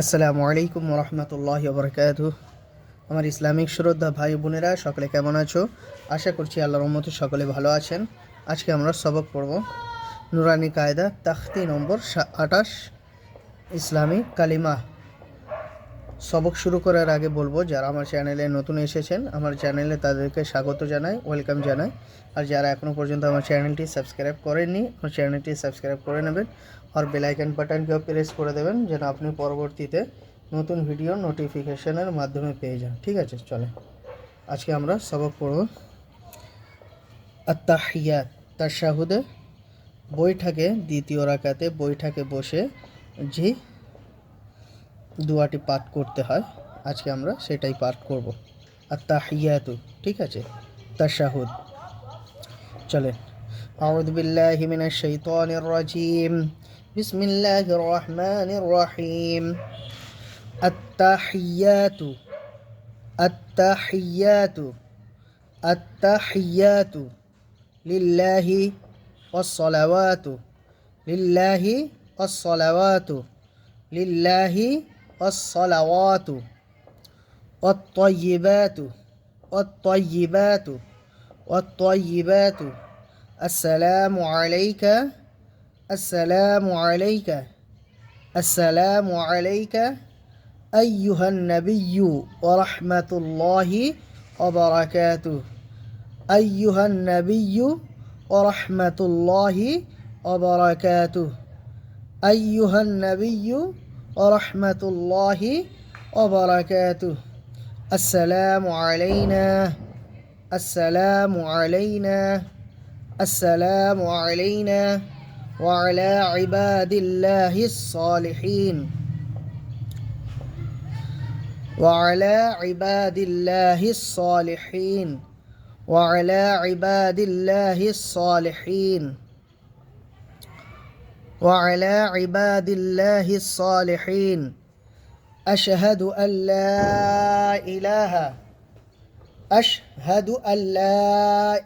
আসসালামু আলাইকুম রহমতুল্লাহ বরকাত আমার ইসলামিক শ্রদ্ধা ভাই বোনেরা, সকলে কেমন আছো? আশা করছি আল্লাহ রহমতে সকলে ভালো আছেন। আজকে আমরা সবক পড়ব নুরানি কায়দা, তাখতি নম্বর আটাশ ইসলামী কালিমা। সবক শুরু করার আগে বলব, যারা আমার চ্যানেলে নতুন এসেছেন, আমার চ্যানেলে তাদেরকে স্বাগত জানাই ওয়েলকাম জানাই। আর যারা এখনও পর্যন্ত আমার চ্যানেলটি সাবস্ক্রাইব করেননি, আমার চ্যানেলটি সাবস্ক্রাইব করে নেবেন আর বেলাইকন বাটনকেও প্রেস করে দেবেন, যেন আপনি পরবর্তীতে নতুন ভিডিও নোটিফিকেশনের মাধ্যমে পেয়ে যান। ঠিক আছে চলে আজকে আমরা সবক পড়ব। আত্মাহিয়াত তাশাহুদে বৈঠাকে, দ্বিতীয় রাকাতে বৈঠাকে বসে যে দুয়াটি পাঠ করতে হয় আজকে আমরা সেটাই পাঠ করব আত্তাহিয়াতু ঠিক আছে তাশাহুদ চলেন أعوذ بالله من الشيطان الرجيم بسم الله الرحمن الرحيم التحيات التحيات التحيات لله والصلوات لله الصلوات لله الصلوات والطيبات والطيبات والطيبات. السلام عليك السلام عليك السلام عليك أيها النبي ورحمة الله وبركاته. أيها النبي ورحمة الله وبركاته. أيها النبي ورحمة الله وبركاته. السلام علينا. السلام علينا. السلام علينا وعلى عباد الله الصالحين. وعلى عباد الله الصالحين. وعلى عباد الله الصالحين. وعلى عباد الله الصالحين أشهد أن لا إله أشهد أن لا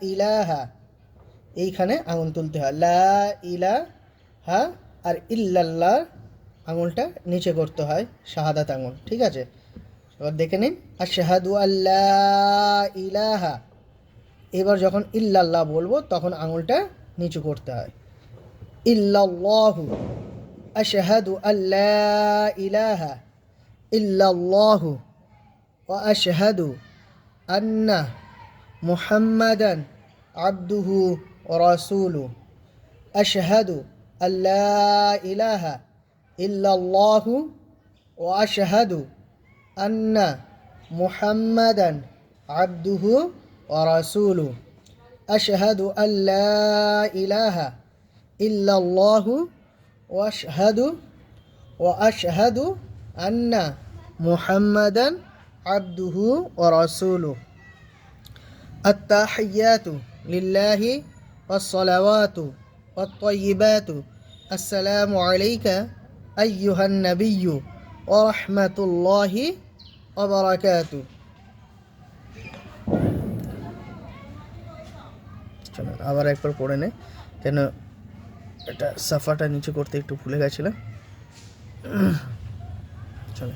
إله এইখানে আঙুল তুলতে হয় লা ইলাহা আর ইল্লাল্লাহ আঙুলটা নিচে করতে হয় শাহাদাত আঙুল ঠিক আছে এবার দেখে নিন আশহাদু আল্লাহ ইলাহা এবার যখন ইল্লাল্লাহ বলবো তখন আঙুলটা নিচু করতে হয় إلا الله. أشهد أن لا إله إلا الله. وأشهد أن محمدا عبده ورسوله. أشهد أن لا إله إلا الله. وأشهد أن محمدا عبده ورسوله. أشهد أن لا إله আশহাদু ওয়া আশহাদু আন্না মুহাম্মাদান আবদুহু ওয়া রাসূলুহু التحيات لله والصلوات والطيبات السلام عليك أيها النبي ورحمة الله وبركاته চলেন আবার একবার পড়ে নে কেন এটা সাফাটা নিচে করতে একটু ভুলে গেছিলাম চলে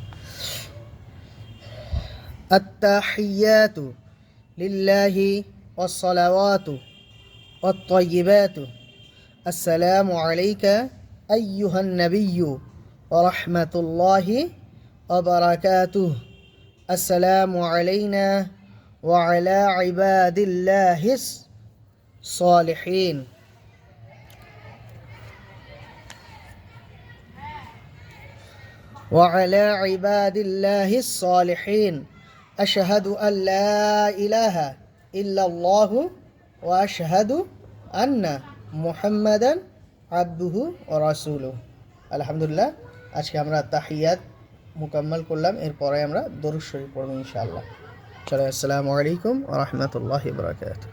التحيات لله والصلوات والطيبات السلام عليك أيها النبي ورحمة الله وبركاته السلام علينا وعلى عباد الله الصالحين وعلى عباد الله الصالحين أشهد أن لا إله إلا الله وأشهد أن محمدا عبده ورسوله আলহামদুলিল্লাহ আজকে আমরা তাহিয়াত মুকাম্মাল করলাম এরপরে আমরা দরুদ শরীফ পড়ব ইনশাআল্লাহ চলো আসসালামু আলাইকুম ওয়া রাহমাতুল্লাহি ওয়া বারাকাতুহু